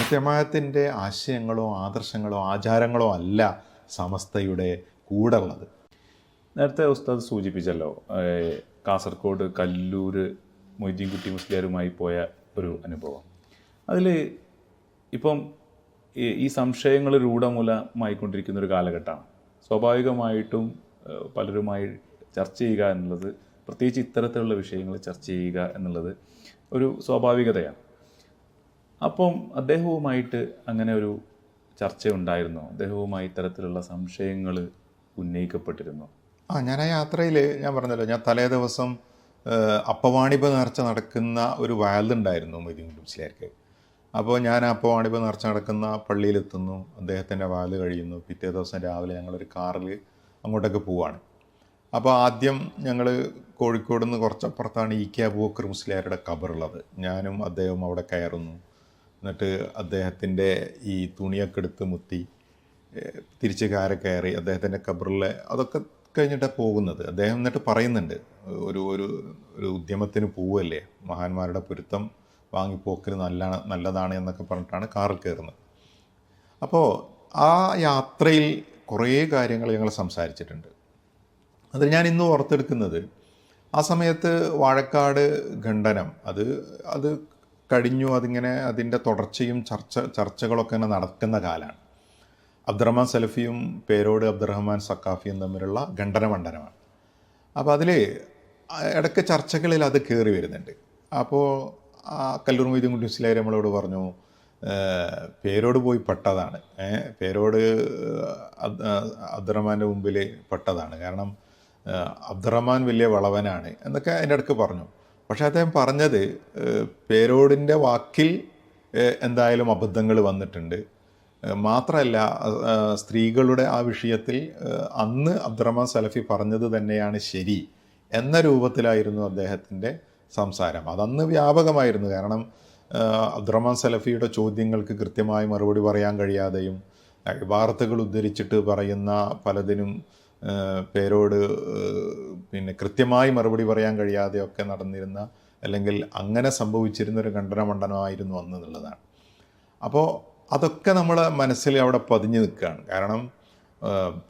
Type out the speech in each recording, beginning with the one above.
സുന്നത്തമായത്തിന്റെ ആശയങ്ങളോ ആദർശങ്ങളോ ആചാരങ്ങളോ അല്ല സമസ്തയുടെ കൂടെ ഉള്ളത് നേരത്തെ ഉസ്താദ് സൂചിപ്പിച്ചല്ലോ കാസർഗോഡ് കല്ലൂര് മൊയ്തീൻകുട്ടി മുസ്ലിയാരുമായി പോയ ഒരു അനുഭവം. അതിൽ ഇപ്പം ഈ സംശയങ്ങൾ രൂഢമൂലമായിക്കൊണ്ടിരിക്കുന്ന ഒരു കാലഘട്ടമാണ്. സ്വാഭാവികമായിട്ടും പലരുമായി ചർച്ച ചെയ്യുക എന്നുള്ളത് പ്രത്യേകിച്ച് ഇത്തരത്തിലുള്ള വിഷയങ്ങൾ ചർച്ച ചെയ്യുക എന്നുള്ളത് ഒരു സ്വാഭാവികതയാണ്. അപ്പം അദ്ദേഹവുമായിട്ട് അങ്ങനെ ഒരു ചർച്ച ഉണ്ടായിരുന്നോ അദ്ദേഹവുമായി ഇത്തരത്തിലുള്ള സംശയങ്ങൾ ഉന്നയിക്കപ്പെട്ടിരുന്നു. ആ ഞാൻ ആ യാത്രയിൽ ഞാൻ പറഞ്ഞല്ലോ ഞാൻ തലേ ദിവസം അപ്പവാണിപ നേർച്ച നടക്കുന്ന ഒരു വയലുണ്ടായിരുന്നു മൊയ്തീൻ അപ്പോൾ ഞാൻ ആ അപ്പവാണിഭ നേർച്ച നടക്കുന്ന പള്ളിയിലെത്തുന്നു. അദ്ദേഹത്തിന്റെ വാൽ കഴിയുന്നു. പിറ്റേ ദിവസം രാവിലെ ഞങ്ങളൊരു കാറിൽ അങ്ങോട്ടൊക്കെ പോവാണ്. അപ്പോൾ ആദ്യം ഞങ്ങൾ കോഴിക്കോട് നിന്ന് കുറച്ചപ്പുറത്താണ് ഇ കെ അബൂക്കർ മുസ്ലിയാരുടെ കബറുള്ളത് ഞാനും അദ്ദേഹവും അവിടെ കയറുന്നു. എന്നിട്ട് അദ്ദേഹത്തിന്റെ ഈ തുണിയൊക്കെ എടുത്ത് മുത്തി തിരിച്ച് കാര കയറി അദ്ദേഹത്തിന്റെ കബറിലെ അതൊക്കെ കഴിഞ്ഞിട്ടാണ് പോകുന്നത്. അദ്ദേഹം എന്നിട്ട് പറയുന്നുണ്ട് ഒരു ഒരു ഒരു ഉദ്യമത്തിന് പോവല്ലേ മഹാന്മാരുടെ പൊരുത്തം വാങ്ങിപ്പോക്കൽ നല്ല നല്ലതാണ് എന്നൊക്കെ പറഞ്ഞിട്ടാണ് കാറിൽ കയറുന്നത്. അപ്പോൾ ആ യാത്രയിൽ കുറേ കാര്യങ്ങൾ ഞങ്ങൾ സംസാരിച്ചിട്ടുണ്ട്. അത് ഞാൻ ഇന്ന് ഓർത്തെടുക്കുന്നത് ആ സമയത്ത് വാഴക്കാട് ഖണ്ഡനം അത് അത് കഴിഞ്ഞു അതിങ്ങനെ അതിന്റെ തുടർച്ചയും ചർച്ച ചർച്ചകളൊക്കെ ഇങ്ങനെ നടക്കുന്ന കാലമാണ്. അബ്ദുറഹ്മാൻ സലഫിയും പേരോട് അബ്ദുറഹ്മാൻ സക്കാഫിയും തമ്മിലുള്ള ഖണ്ഡന മണ്ഡനമാണ് അപ്പോൾ അതിൽ ഇടയ്ക്ക് ചർച്ചകളിൽ അത് കയറി വരുന്നുണ്ട്. അപ്പോൾ കല്ലൂർ മൊയ്തീൻ കുട്ടി നമ്മളോട് പറഞ്ഞു പേരോട് പോയി പെട്ടതാണ്. പേരോട് അബ്- അബ്ദുറഹ്മാന്റെ മുമ്പിൽ പെട്ടതാണ്. കാരണം അബ്ദുറഹ്മാൻ വലിയ വളവനാണ് എന്നൊക്കെ അതിന്റെ ഇടയ്ക്ക് പറഞ്ഞു. പക്ഷേ അദ്ദേഹം പറഞ്ഞത് പേരോടിന്റെ വാക്കിൽ എന്തായാലും അബദ്ധങ്ങൾ വന്നിട്ടുണ്ട്. മാത്രമല്ല സ്ത്രീകളുടെ ആ വിഷയത്തിൽ അന്ന് അബ്ദുറഹ്മാൻ സലഫി പറഞ്ഞത് തന്നെയാണ് ശരി എന്ന രൂപത്തിലായിരുന്നു അദ്ദേഹത്തിന്റെ സംസാരം. അതന്ന് വ്യാപകമായിരുന്നു. കാരണം അബ്ദുറഹ്മാൻ സലഫിയുടെ ചോദ്യങ്ങൾക്ക് കൃത്യമായി മറുപടി പറയാൻ കഴിയാതെയും വാർത്തകൾ ഉദ്ധരിച്ചിട്ട് പറയുന്ന പലതിനും പേരോട് പിന്നെ കൃത്യമായി മറുപടി പറയാൻ കഴിയാതെയൊക്കെ നടന്നിരുന്ന അല്ലെങ്കിൽ അങ്ങനെ സംഭവിച്ചിരുന്ന ഒരു ഖണ്ഡനമണ്ഡനമായിരുന്നു അന്ന് എന്നുള്ളതാണ്. അപ്പോൾ അതൊക്കെ നമ്മൾ മനസ്സിൽ അവിടെ പതിഞ്ഞു നിൽക്കുകയാണ്. കാരണം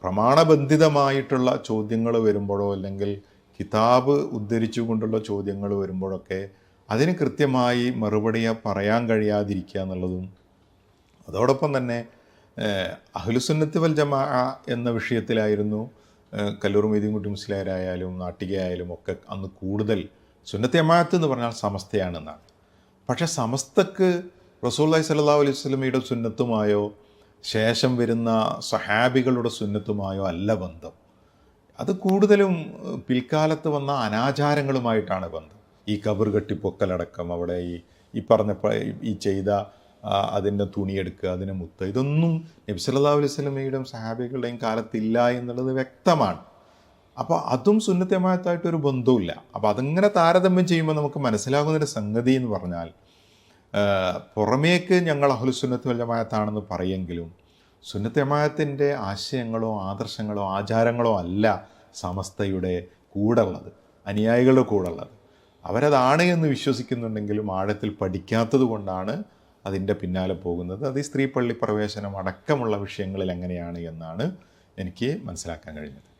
പ്രമാണബന്ധിതമായിട്ടുള്ള ചോദ്യങ്ങൾ വരുമ്പോഴോ അല്ലെങ്കിൽ കിതാബ് ഉദ്ധരിച്ചുകൊണ്ടുള്ള ചോദ്യങ്ങൾ വരുമ്പോഴൊക്കെ അതിന് കൃത്യമായി മറുപടി പറയാൻ കഴിയാതിരിക്കുക എന്നുള്ളതും അതോടൊപ്പം തന്നെ അഹ്ലുസുന്നത്ത് വൽ ജമാ എന്ന വിഷയത്തിലായിരുന്നു കല്ലൂർ മൊയ്തീൻകുട്ടി മുസ്ലിയാരായാലും നാട്ടികയായാലും ഒക്കെ അന്ന് കൂടുതൽ സുന്നത്തെ അമാത്ത് എന്ന് പറഞ്ഞാൽ സമസ്തയാണെന്നാണ്. പക്ഷെ സമസ്തക്ക് റസൂല്ലായി സല്ലാ അലൈഹി സ്വലമിയുടെ സുന്നത്തുമായോ ശേഷം വരുന്ന സഹാബികളുടെ സുന്നത്തുമായോ അല്ല ബന്ധം. അത് കൂടുതലും പിൽക്കാലത്ത് വന്ന അനാചാരങ്ങളുമായിട്ടാണ് ബന്ധം. ഈ കബർ കെട്ടിപ്പൊക്കലടക്കം അവിടെ ഈ ഈ പറഞ്ഞ ഈ ചെയ്ത അതിന്റെ തുണിയെടുക്കുക അതിനെ മുത്ത. ഇതൊന്നും നബി അലൈഹി സ്വലമയുടെയും സഹാബികളുടെയും കാലത്തില്ല എന്നുള്ളത് വ്യക്തമാണ്. അപ്പോൾ അതും സുന്നത്തമായത്തായിട്ടൊരു ബന്ധവുമില്ല. അപ്പോൾ അതങ്ങനെ താരതമ്യം ചെയ്യുമ്പോൾ നമുക്ക് മനസ്സിലാകുന്നൊരു സംഗതി എന്ന് പറഞ്ഞാൽ പുറമേക്ക് ഞങ്ങൾ അഹ്ലുസുന്നത്ത് വല്ലമായത്താണെന്ന് പറയെങ്കിലും സുന്നത്തമായത്തിന്റെ ആശയങ്ങളോ ആദർശങ്ങളോ ആചാരങ്ങളോ അല്ല സമസ്തയുടെ കൂടെ ഉള്ളത് അനുയായികളുടെ കൂടെ ഉള്ളത് അവരതാണ് എന്ന് വിശ്വസിക്കുന്നുണ്ടെങ്കിലും ആഴത്തിൽ പഠിക്കാത്തത് കൊണ്ടാണ് അതിന്റെ പിന്നാലെ പോകുന്നത്. അത് ഈ സ്ത്രീ പള്ളി പ്രവേശനം അടക്കമുള്ള വിഷയങ്ങളിൽ എങ്ങനെയാണ് എന്നാണ് എനിക്ക് മനസ്സിലാക്കാൻ കഴിഞ്ഞത്.